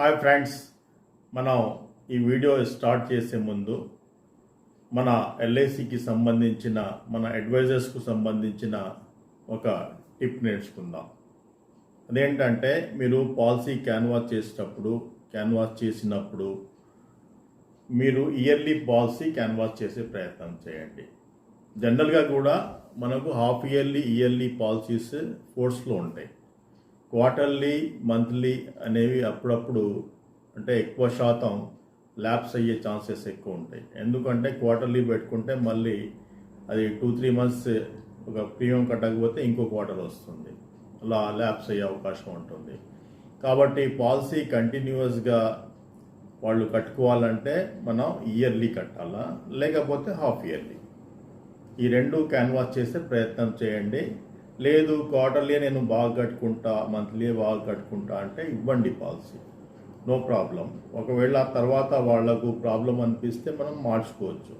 Hi friends మనం ఈ video start చేసే ముందు మన ఎల్ఐసికి సంబంధించిన మన అడ్వైజర్స్కు సంబంధించిన ఒక టిప్ నేర్చుకుందాం. అదేంటంటే మీరు పాలసీ క్యాన్వాస్ చేసేటప్పుడు క్యాన్వాస్ చేసినప్పుడు మీరు ఇయర్లీ పాలసీ క్యాన్వాస్ చేసే ప్రయత్నం చేయండి. జనరల్గా కూడా మనకు హాఫ్ ఇయర్లీ ఇయర్లీ పాలసీస్ ఫోర్స్లో ఉంటాయి. క్వార్టర్లీ మంత్లీ అనేవి అప్పుడప్పుడు అంటే ఎక్కువ శాతం ల్యాబ్స్ అయ్యే ఛాన్సెస్ ఎక్కువ ఉంటాయి. ఎందుకంటే క్వార్టర్లీ పెట్టుకుంటే మళ్ళీ అది టూ త్రీ మంత్స్ ఒక ప్రీమియం కట్టకపోతే ఇంకో క్వార్టర్ వస్తుంది. అలా ల్యాబ్స్ అయ్యే అవకాశం ఉంటుంది. కాబట్టి పాలసీ కంటిన్యూస్గా వాళ్ళు కట్టుకోవాలంటే మనం ఇయర్లీ కట్టాలా? లేకపోతే హాఫ్ ఇయర్లీ. ఈ రెండు క్యాన్వాస్ చేసే ప్రయత్నం చేయండి. లేదు క్వార్టర్లీ నేను బాగా కట్టుకుంటా మంత్లీ బాగా కట్టుకుంటా అంటే ఇవ్వండి పాలసీ నో ప్రాబ్లం ఒకవేళ ఆ తర్వాత వాళ్ళకు ప్రాబ్లం అనిపిస్తే మనం మార్చుకోవచ్చు.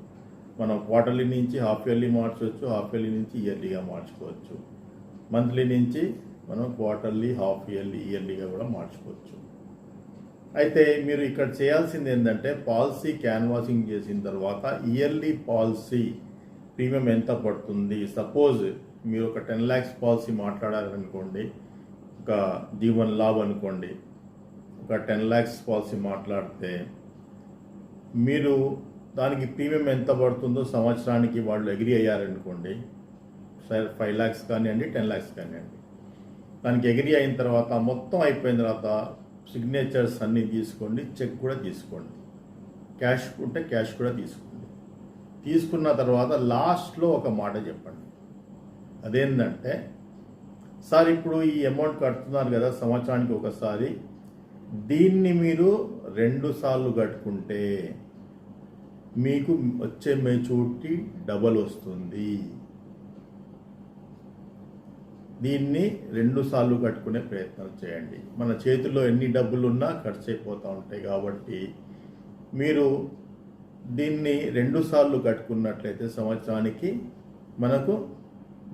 మనం క్వార్టర్లీ నుంచి హాఫ్ ఇయర్లీ మార్చవచ్చు హాఫ్ ఇయర్లీ నుంచి ఇయర్లీగా మార్చుకోవచ్చు. మంత్లీ నుంచి మనం క్వార్టర్లీ హాఫ్ ఇయర్లీ ఇయర్లీగా కూడా మార్చుకోవచ్చు. అయితే మీరు ఇక్కడ చేయాల్సింది ఏంటంటే పాలసీ క్యాన్వాసింగ్ చేసిన తర్వాత ఇయర్లీ పాలసీ ప్రీమియం ఎంత పడుతుంది? సపోజ్ మీరు ఒక టెన్ ల్యాక్స్ పాలసీ మాట్లాడారనుకోండి ఒక జీవన్ లాభ్ అనుకోండి ఒక టెన్ ల్యాక్స్ పాలసీ మాట్లాడితే మీరు దానికి ప్రీమియం ఎంత పడుతుందో సంవత్సరానికి వాళ్ళు అగ్రి అయ్యారనుకోండి సరే ఫైవ్ ల్యాక్స్ కానివ్వండి టెన్ ల్యాక్స్ కానివ్వండి. దానికి అగ్రి అయిన తర్వాత మొత్తం అయిపోయిన తర్వాత సిగ్నేచర్స్ అన్నీ తీసుకోండి చెక్ కూడా తీసుకోండి. క్యాష్ ఉంటే క్యాష్ కూడా తీసుకోండి. తీసుకున్న తర్వాత లాస్ట్లో ఒక మాట చెప్పండి. అదేంటంటే సార్ ఇప్పుడు ఈ అమౌంట్ కడుతున్నారు కదా సంవత్సరానికి ఒకసారి దీన్ని మీరు రెండు సార్లు కట్టుకుంటే మీకు వచ్చే మెచ్యూరిటీ డబల్ వస్తుంది. దీన్ని రెండు సార్లు కట్టుకునే ప్రయత్నం చేయండి. మన చేతిలో ఎన్ని డబ్బులు ఉన్నా ఖర్చు అయిపోతూ ఉంటాయి కాబట్టి మీరు దీన్ని రెండు సార్లు కట్టుకున్నట్లయితే సంవత్సరానికి మనకు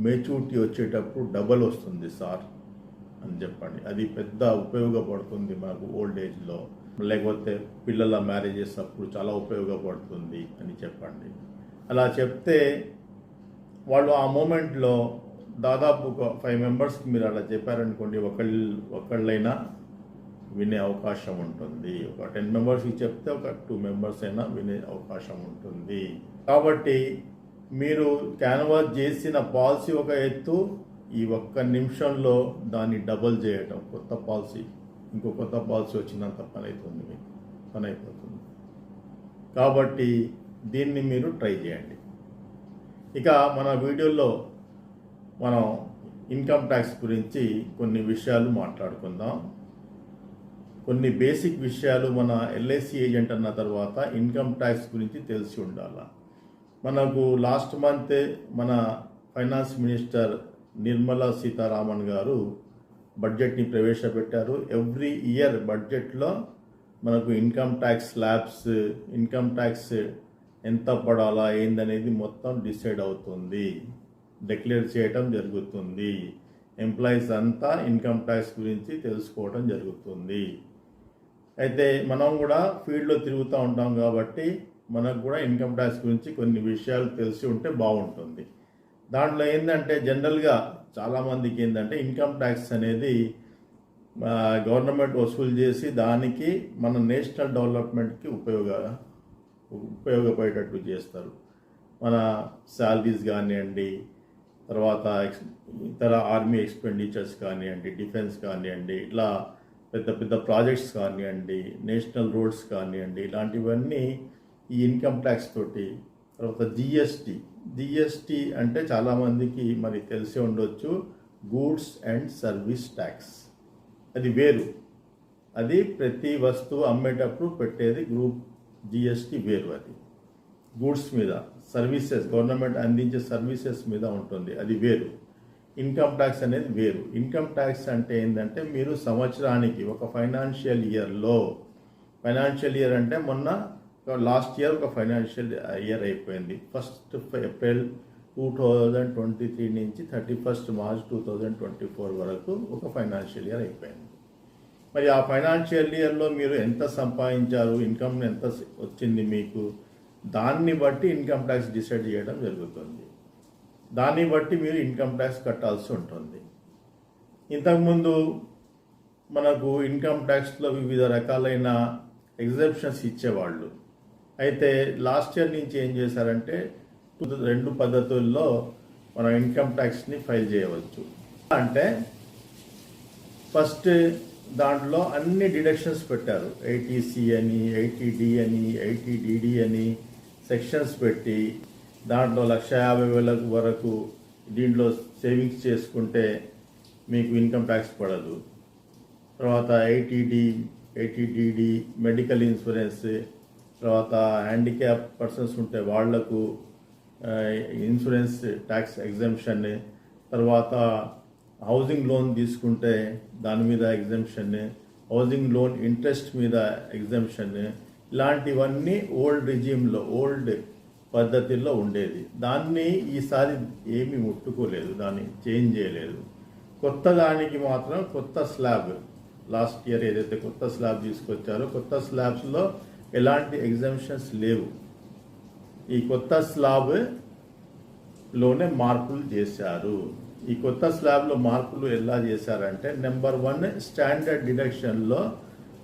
మెచ్యూరిటీ వచ్చేటప్పుడు డబల్ వస్తుంది సార్ అని చెప్పండి. అది పెద్ద ఉపయోగపడుతుంది మనకు ఓల్డ్ ఏజ్లో లేకపోతే పిల్లల మ్యారేజెస్ అప్పుడు చాలా ఉపయోగపడుతుంది అని చెప్పండి. అలా చెప్తే వాళ్ళు ఆ మూమెంట్లో దాదాపు ఒక ఫైవ్ మెంబర్స్కి మీరు అలా చెప్పారనుకోండి ఒకళ్ళు ఒకళ్ళైనా వినే అవకాశం ఉంటుంది. ఒక టెన్ మెంబర్స్కి చెప్తే ఒక టూ మెంబర్స్ అయినా వినే అవకాశం ఉంటుంది. కాబట్టి మీరు క్యాన్వాస్ చేసిన పాలసీ ఒక ఎత్తు ఈ ఒక్క నిమిషంలో దాన్ని డబల్ చేయటం. కొత్త పాలసీ ఇంకో కొత్త పాలసీ వచ్చినంత పని అవుతుంది మీకు. పని అయిపోతుంది కాబట్టి దీన్ని మీరు ట్రై చేయండి. ఇక మన వీడియోలో మనం ఇన్కమ్ ట్యాక్స్ గురించి కొన్ని విషయాలు మాట్లాడుకుందాం. కొన్ని బేసిక్ విషయాలు మన ఎల్ఐసి ఏజెంట్ అన్న తర్వాత ఇన్కమ్ ట్యాక్స్ గురించి తెలిసి ఉండాలా? మనకు లాస్ట్ మంత్ మన ఫైనాన్స్ మినిస్టర్ నిర్మలా సీతారామన్ గారు బడ్జెట్ని ప్రవేశపెట్టారు. ఎవ్రీ ఇయర్ బడ్జెట్లో మనకు income tax slabs income tax ఎంత పడాలా ఏందనేది మొత్తం డిసైడ్ అవుతుంది. డిక్లేర్ చేయటం జరుగుతుంది. ఎంప్లాయీస్ అంతా ఇన్కమ్ ట్యాక్స్ గురించి తెలుసుకోవడం జరుగుతుంది. అయితే మనం కూడా ఫీల్డ్లో తిరుగుతూ ఉంటాం కాబట్టి మనకు కూడా ఇన్కమ్ ట్యాక్స్ గురించి కొన్ని విషయాలు తెలిసి ఉంటే బాగుంటుంది. దాంట్లో ఏంటంటే జనరల్గా చాలామందికి ఏంటంటే ఇన్కమ్ ట్యాక్స్ అనేది గవర్నమెంట్ వసూలు చేసి దానికి మన నేషనల్ డెవలప్మెంట్కి ఉపయోగ ఉపయోగపడేటట్టు చేస్తారు. మన శాలరీస్ కానివ్వండి తర్వాత ఇతర ఆర్మీ ఎక్స్పెండిచర్స్ కానివ్వండి డిఫెన్స్ కానివ్వండి ఇట్లా పెద్ద పెద్ద ప్రాజెక్ట్స్ కానివ్వండి నేషనల్ రోడ్స్ కానివ్వండి ఇలాంటివన్నీ ఈ ఇన్కమ్ ట్యాక్స్ తోటి తర్వాత జిఎస్టీ. జిఎస్టీ అంటే చాలామందికి మరి తెలిసి ఉండొచ్చు గూడ్స్ అండ్ సర్వీస్ ట్యాక్స్. అది వేరు. అది ప్రతి వస్తువు అమ్మేటప్పుడు పెట్టేది గ్రూప్ జిఎస్టీ వేరు అది. గూడ్స్ మీద సర్వీసెస్ గవర్నమెంట్ అందించే సర్వీసెస్ మీద ఉంటుంది అది వేరు. ఇన్కమ్ ట్యాక్స్ అనేది వేరు. ఇన్కమ్ ట్యాక్స్ అంటే ఏంటంటే మీరు సంవత్సరానికి ఒక ఫైనాన్షియల్ ఇయర్లో ఫైనాన్షియల్ ఇయర్ అంటే మొన్న లాస్ట్ ఇయర్ ఒక ఫైనాన్షియల్ ఇయర్ అయిపోయింది. First April two thousand twenty three నుంచి thirty first March two thousand twenty four వరకు ఒక ఫైనాన్షియల్ ఇయర్ అయిపోయింది. మరి ఆ ఫైనాన్షియల్ ఇయర్లో మీరు ఎంత సంపాదించారు? ఇన్కమ్ ఎంత వచ్చింది మీకు? దాన్ని బట్టి ఇన్కమ్ ట్యాక్స్ డిసైడ్ చేయడం జరుగుతుంది. దాన్ని బట్టి మీరు ఇన్కమ్ ట్యాక్స్ కట్టాల్సి ఉంటుంది. ఇంతకుముందు మనకు ఇన్కమ్ ట్యాక్స్లో వివిధ రకాలైన ఎగ్జెప్షన్స్ ఇచ్చేవాళ్ళు. అయితే లాస్ట్ ఇయర్ నుంచి ఏం చేశారంటే రెండు పద్ధతుల్లో మనం ఇన్కమ్ ట్యాక్స్ని ఫైల్ చేయవచ్చు. అంటే ఫస్ట్ దాంట్లో అన్ని డిడక్షన్స్ పెట్టారు. ఐటీసీ అని ఐటీడీ అని ఐటీడీడీ అని సెక్షన్స్ పెట్టి దాంట్లో లక్ష యాభై వేల వరకు దీంట్లో సేవింగ్స్ చేసుకుంటే మీకు ఇన్కమ్ ట్యాక్స్ పడదు. తర్వాత ఐటీడీ ఐటీడీడీ మెడికల్ ఇన్సూరెన్స్ తర్వాత హ్యాండిక్యాప్ పర్సన్స్ ఉంటే వాళ్ళకు ఇన్సూరెన్స్ ట్యాక్స్ ఎగ్జామ్షన్ తర్వాత హౌసింగ్ లోన్ తీసుకుంటే దాని మీద ఎగ్జామ్షన్ హౌసింగ్ లోన్ ఇంట్రెస్ట్ మీద ఎగ్జామ్షన్ ఇలాంటివన్నీ ఓల్డ్ రిజిమ్లో ఓల్డ్ పద్ధతిలో ఉండేది. దాన్ని ఈసారి ఏమీ ముట్టుకోలేదు దాన్ని చేంజ్ చేయలేదు. కొత్త దానికి మాత్రం కొత్త స్లాబ్ లాస్ట్ ఇయర్ ఏదైతే కొత్త స్లాబ్ తీసుకొచ్చారో కొత్త స్లాబ్స్లో ఎలాంటి ఎగ్జామ్షన్స్ లేవు. ఈ కొత్త స్లాబ్లోనే మార్పులు చేశారు. ఈ కొత్త స్లాబ్లో మార్పులు ఎలా చేశారంటే నెంబర్ వన్ స్టాండర్డ్ డిడక్షన్లో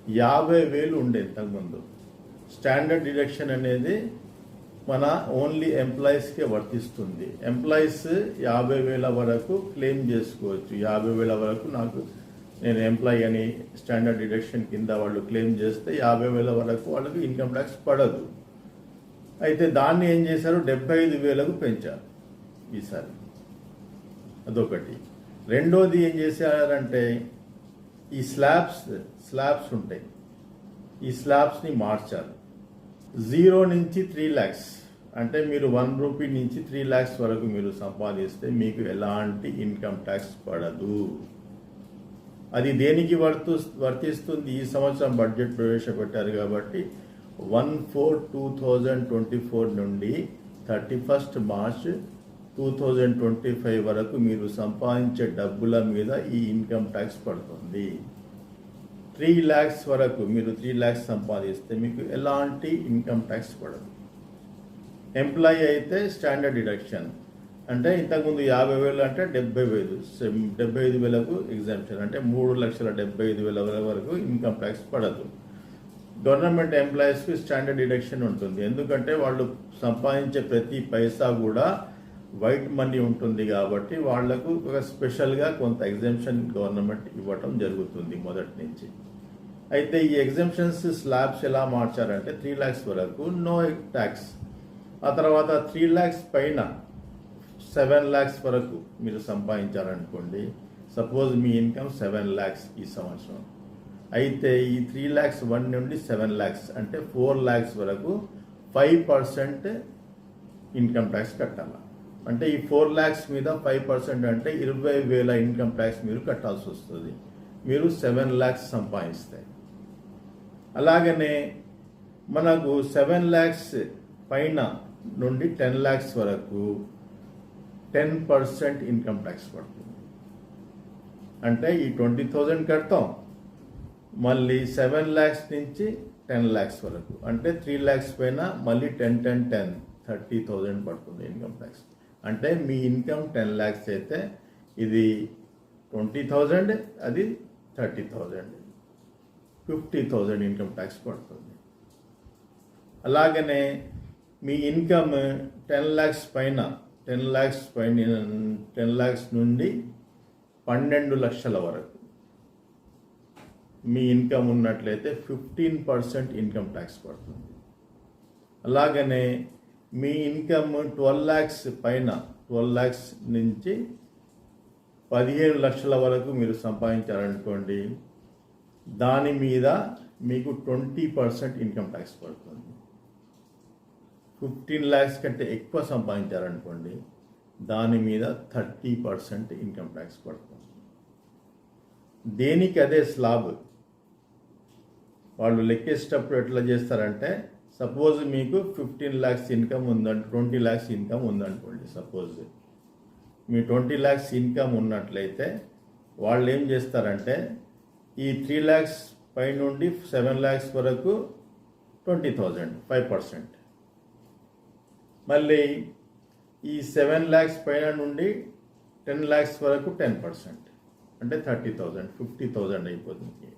యాభై వేలు ఉండే ఇంతకుముందు. స్టాండర్డ్ డిడక్షన్ అనేది మన ఓన్లీ ఎంప్లాయీస్కే వర్తిస్తుంది. ఎంప్లాయీస్ యాభై వేల వరకు క్లెయిమ్ చేసుకోవచ్చు. యాభై వేల వరకు నాకు నేను ఎంప్లాయీ అని స్టాండర్డ్ డిడక్షన్ కింద వాళ్ళు క్లెయిమ్ చేస్తే యాభై వేల వరకు వాళ్ళకి ఇన్కమ్ ట్యాక్స్ పడదు. అయితే దాన్ని ఏం చేశారు? డెబ్బై ఐదు వేలకు పెంచారు ఈసారి. అదొకటి. రెండోది ఏం చేశారంటే ఈ స్లాబ్స్ స్లాబ్స్ ఉంటాయి. ఈ స్లాబ్స్ని మార్చారు. జీరో నుంచి త్రీ ల్యాక్స్. అంటే మీరు వన్ రూపీ నుంచి త్రీ ల్యాక్స్ వరకు మీరు సంపాదిస్తే మీకు ఎలాంటి ఇన్కమ్ ట్యాక్స్ పడదు. అది దేనికి వర్తు వర్తిస్తుంది? ఈ సంవత్సరం బడ్జెట్ ప్రవేశపెట్టారు కాబట్టి one four two thousand twenty four నుండి thirty first March two thousand twenty five వరకు మీరు సంపాదించే డబ్బుల మీద ఈ ఇన్కమ్ ట్యాక్స్ పడుతుంది. త్రీ ల్యాక్స్ వరకు మీరు త్రీ ల్యాక్స్ సంపాదిస్తే మీకు ఎలాంటి ఇన్కమ్ ట్యాక్స్ పడదు. ఎంప్లాయీ అయితే స్టాండర్డ్ డిడక్షన్. అంటే ఇంతకుముందు యాభై వేలు అంటే డెబ్బై వేలు సెమ్- డెబ్బై ఐదు వేలకు ఎగ్జామ్షన్ అంటే మూడు లక్షల డెబ్బై ఐదు వేల వరకు ఇన్కమ్ ట్యాక్స్ పడదు. గవర్నమెంట్ ఎంప్లాయీస్కి స్టాండర్డ్ డిడక్షన్ ఉంటుంది. ఎందుకంటే వాళ్ళు సంపాదించే ప్రతి పైసా కూడా వైట్ మనీ ఉంటుంది కాబట్టి వాళ్ళకు ఒక స్పెషల్గా కొంత ఎగ్జామ్షన్ గవర్నమెంట్ ఇవ్వటం జరుగుతుంది మొదటి నుంచి. అయితే ఈ ఎగ్జామ్షన్స్ స్లాబ్స్ ఎలా మార్చారంటే త్రీ ల్యాక్స్ వరకు నో ట్యాక్స్ ఆ తర్వాత త్రీ ల్యాక్స్ పైన సెవెన్ ల్యాక్స్ వరకు మీరు సంపాదించారనుకోండి సపోజ్ మీ ఇన్కమ్ సెవెన్ ల్యాక్స్ ఈ సంవత్సరం. అయితే ఈ త్రీ ల్యాక్స్ వన్ నుండి సెవెన్ ల్యాక్స్ అంటే ఫోర్ ల్యాక్స్ వరకు ఫైవ్ పర్సెంట్ ఇన్కమ్ ట్యాక్స్ కట్టాలి? అంటే ఈ ఫోర్ ల్యాక్స్ మీద ఫైవ్ పర్సెంట్ అంటే ఇరవై వేల ఇన్కమ్ ట్యాక్స్ మీరు కట్టాల్సి వస్తుంది. మీరు సెవెన్ ల్యాక్స్ సంపాదిస్తే. అలాగనే మనకు సెవెన్ ల్యాక్స్ పైన నుండి టెన్ ల్యాక్స్ వరకు టెన్ పర్సెంట్ ఇన్కమ్ ట్యాక్స్ పడుతుంది. అంటే ఈ ట్వంటీ థౌజండ్ కడతాం. మళ్ళీ సెవెన్ ల్యాక్స్ నుంచి టెన్ ల్యాక్స్ వరకు. అంటే త్రీ ల్యాక్స్ పైన మళ్ళీ ten ten ten thirty thousand పడుతుంది ఇన్కమ్ ట్యాక్స్ అంటే మీ ఇన్కమ్ టెన్ ల్యాక్స్ అయితే ఇది ట్వంటీ థౌజండ్ అది thirty thousand fifty thousand income tax పడుతుంది. అలాగనే మీ ఇన్కమ్ టెన్ ల్యాక్స్ పైన టెన్ ల్యాక్స్ పైన టెన్ ల్యాక్స్ నుండి పన్నెండు లక్షల వరకు. మీ ఇన్కమ్ ఉన్నట్లయితే ఫిఫ్టీన్ పర్సెంట్ ఇన్కమ్ ట్యాక్స్ పడుతుంది. అలాగనే మీ ఇన్కమ్ ట్వెల్వ్ ల్యాక్స్ పైన ట్వెల్వ్ ల్యాక్స్ నుంచి పదిహేను లక్షల వరకు మీరు సంపాదించారనుకోండి దాని మీద మీకు ట్వంటీ పర్సెంట్ ఇన్కమ్ ట్యాక్స్ పడుతుంది. ఫిఫ్టీన్ ల్యాక్స్ కంటే ఎక్కువ సంపాదించారనుకోండి దాని మీద థర్టీ పర్సెంట్ ఇన్కమ్ ట్యాక్స్ పడుతుంది. దేనికి అదే స్లాబ్? వాళ్ళు లెక్కేసేటప్పుడు ఎట్లా చేస్తారంటే సపోజ్ మీకు ఫిఫ్టీన్ ల్యాక్స్ ఇన్కమ్ ఉందంటే ట్వంటీ ల్యాక్స్ ఇన్కమ్ ఉందనుకోండి సపోజ్. మీ ట్వంటీ ల్యాక్స్ ఇన్కమ్ ఉన్నట్లయితే వాళ్ళు ఏం చేస్తారంటే ఈ త్రీ ల్యాక్స్ పై నుండి సెవెన్ ల్యాక్స్ వరకు ట్వంటీ థౌజండ్ ఫైవ్ పర్సెంట్. మళ్ళీ ఈ సెవెన్ ల్యాక్స్ పైన నుండి టెన్ ల్యాక్స్ వరకు టెన్ పర్సెంట్. అంటే థర్టీ థౌజండ్ ఫిఫ్టీ థౌజండ్ అయిపోతుంది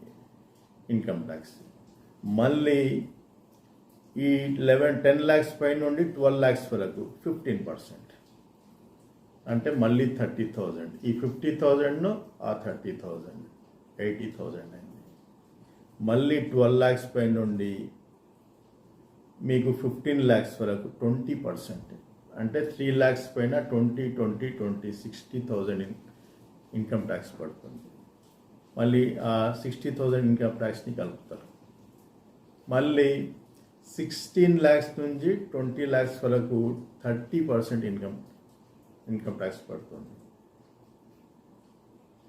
ఇన్కమ్ ట్యాక్స్. మళ్ళీ ఈ లెవెన్ టెన్ ల్యాక్స్ పై నుండి ట్వెల్వ్ ల్యాక్స్ వరకు ఫిఫ్టీన్ పర్సెంట్. అంటే మళ్ళీ థర్టీ థౌజండ్ ఈ ఫిఫ్టీ థౌజండ్ను ఆ థర్టీ థౌజండ్ ఎయిటీ థౌజండ్ అయింది. మళ్ళీ ట్వెల్వ్ ల్యాక్స్ పై నుండి మీకు ఫిఫ్టీన్ ల్యాక్స్ వరకు ట్వంటీ పర్సెంట్ అంటే త్రీ ల్యాక్స్ పైన twenty twenty twenty sixty thousand income tax పడుతుంది. మళ్ళీ ఆ సిక్స్టీ థౌజండ్ ఇన్కమ్ ట్యాక్స్ని కలుపుతారు. మళ్ళీ సిక్స్టీన్ ల్యాక్స్ నుంచి ట్వంటీ ల్యాక్స్ వరకు thirty percent income income tax పడుతుంది.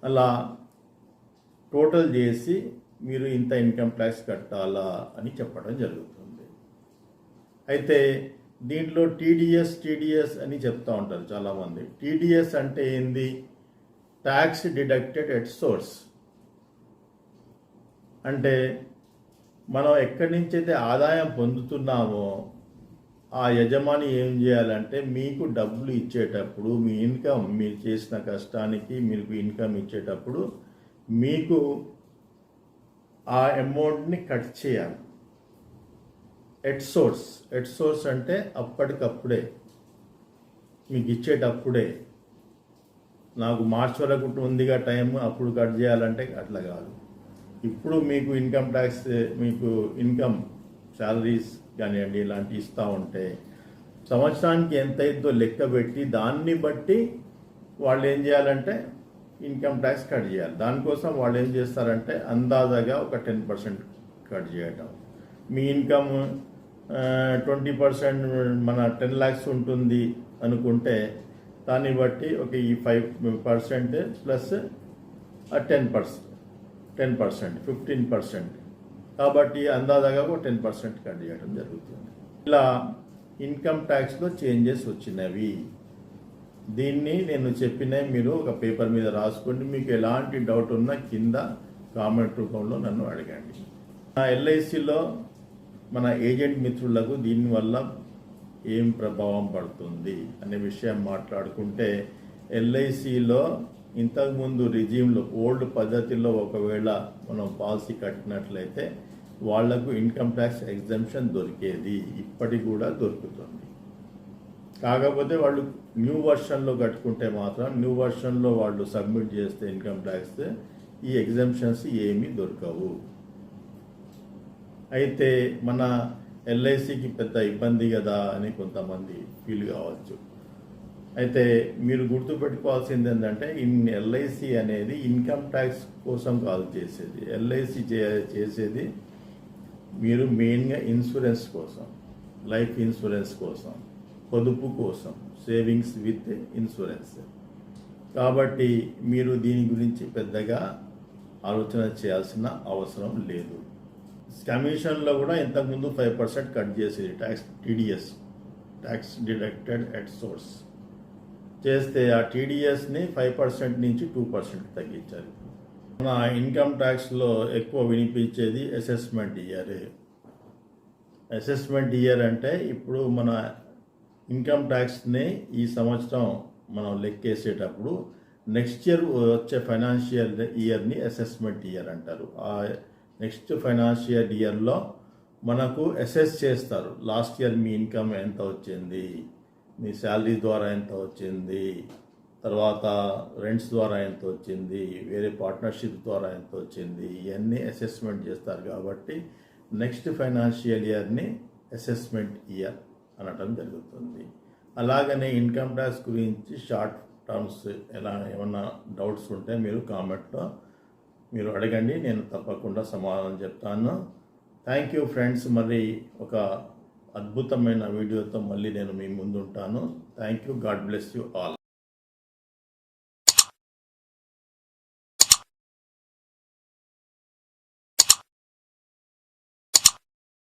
అలా టోటల్ చేసి మీరు ఇంత ఇన్కమ్ ట్యాక్స్ కట్టాలా అని చెప్పడం జరుగుతుంది. అయితే దీంట్లో టీడీఎస్ టీడీఎస్ అని చెప్తూ ఉంటారు చాలామంది. టీడీఎస్ అంటే ఏంది? ట్యాక్స్ డిడక్టెడ్ ఎట్ సోర్స్ అంటే మనం ఎక్కడి నుంచి అయితే ఆదాయం పొందుతున్నామో ఆ యజమాని ఏం చేయాలంటే మీకు డబ్బులు ఇచ్చేటప్పుడు మీ ఇన్కమ్ మీరు చేసిన కష్టానికి మీకు ఇన్కమ్ ఇచ్చేటప్పుడు మీకు ఆ అమౌంట్ని కట్ చేయాలి. ఎట్ సోర్స్ ఎట్ సోర్స్ అంటే అప్పటికప్పుడే. మీకు ఇచ్చేటప్పుడే నాకు మార్చ్ వరకు ఉందిగా టైం అప్పుడు కట్ చేయాలంటే అట్లా కాదు. ఇప్పుడు మీకు ఇన్కమ్ ట్యాక్స్ మీకు ఇన్కమ్ శాలరీస్ కానివ్వండి ఇలాంటివి ఇస్తూ ఉంటే సంవత్సరానికి ఎంత అయిందో లెక్క పెట్టి దాన్ని బట్టి వాళ్ళు ఏం చేయాలంటే ఇన్కమ్ ట్యాక్స్ కట్ చేయాలి. దానికోసం వాళ్ళు ఏం చేస్తారంటే అందాజాగా ఒక టెన్ పర్సెంట్ కట్ చేయటం. మీ ఇన్కమ్ ట్వంటీ పర్సెంట్ మన టెన్ ల్యాక్స్ ఉంటుంది అనుకుంటే దాన్ని బట్టి ఒక ఈ five percent plus ten percent ten percent fifteen percent. కాబట్టి అందాజాగా ఒక టెన్ పర్సెంట్ కట్ చేయడం జరుగుతుంది. ఇలా ఇన్కమ్ ట్యాక్స్లో చేంజెస్ వచ్చినవి. దీన్ని నేను చెప్పిన మీరు ఒక పేపర్ మీద రాసుకోండి. మీకు ఎలాంటి డౌట్ ఉన్నా కింద కామెంట్ రూపంలో నన్ను అడగండి. నా ఎల్ఐసిలో మన ఏజెంట్ మిత్రులకు దీనివల్ల ఏం ప్రభావం పడుతుంది అనే విషయం మాట్లాడుకుంటే ఎల్ఐసిలో ఇంతకుముందు రిజీమ్లో ఓల్డ్ పద్ధతిలో ఒకవేళ మనం పాలసీ కట్టినట్లయితే వాళ్ళకు ఇన్కమ్ ట్యాక్స్ ఎగ్జంప్షన్ దొరికేది ఇప్పటికి కూడా దొరుకుతుంది. కాకపోతే వాళ్ళు న్యూ వర్షన్లో కట్టుకుంటే మాత్రం న్యూ వర్షన్లో వాళ్ళు సబ్మిట్ చేస్తే ఇన్కమ్ ట్యాక్స్ ఈ ఎగ్జంప్షన్స్ ఏమీ దొరకవు. అయితే మన ఎల్ఐసికి పెద్ద ఇబ్బంది కదా అని కొంతమంది ఫీల్ కావచ్చు. అయితే మీరు గుర్తుపెట్టుకోవాల్సింది ఏంటంటే ఇన్ ఎల్ఐసి అనేది ఇన్కమ్ ట్యాక్స్ కోసం కాల్ చేసేది. ఎల్ఐసి చేసేది మీరు మెయిన్గా ఇన్సూరెన్స్ కోసం లైఫ్ ఇన్సూరెన్స్ కోసం పొదుపు కోసం సేవింగ్స్ విత్ ఇన్సూరెన్స్. కాబట్టి మీరు దీని గురించి పెద్దగా ఆలోచన చేయాల్సిన అవసరం లేదు. కమిషన్లో కూడా ఇంతకుముందు ఫైవ్ పర్సెంట్ కట్ చేసేది tax TDS tax deducted at source చేస్తే ఆ టీడీఎస్ని ఫైవ్ పర్సెంట్ నుంచి టూ పర్సెంట్ తగ్గించారు. మన ఇన్కమ్ ట్యాక్స్లో ఎక్కువ వినిపించేది అసెస్మెంట్ ఇయర్ అసెస్మెంట్ ఇయర్ అంటే ఇప్పుడు మన ఇన్కమ్ ట్యాక్స్ని ఈ సంవత్సరం మనం లెక్కేసేటప్పుడు నెక్స్ట్ ఇయర్ వచ్చే ఫైనాన్షియల్ ఇయర్ని అసెస్మెంట్ ఇయర్ అంటారు. ఆ నెక్స్ట్ ఫైనాన్షియల్ ఇయర్లో మనకు అసెస్ చేస్తారు. లాస్ట్ ఇయర్ మీ ఇన్కమ్ ఎంత వచ్చింది? మీ శాలరీ ద్వారా ఎంత వచ్చింది? తర్వాత రెంట్స్ ద్వారా ఎంత వచ్చింది? వేరే పార్ట్నర్షిప్ ద్వారా ఎంత వచ్చింది? ఇవన్నీ అసెస్మెంట్ చేస్తారు కాబట్టి నెక్స్ట్ ఫైనాన్షియల్ ఇయర్ని అసెస్మెంట్ ఇయర్ అనటం జరుగుతుంది. అలాగనే ఇన్కమ్ ట్యాక్స్ గురించి షార్ట్ టర్మ్స్ ఎలా ఏమన్నా డౌట్స్ ఉంటే మీరు కామెంట్లో మీరు అడగండి నేను తప్పకుండా సమాధానం చెప్తాను. థ్యాంక్ యూ ఫ్రెండ్స్ మరి ఒక అద్భుతమైన వీడియోతో మళ్ళీ నేను మీ ముందుంటాను. Thank you God bless you all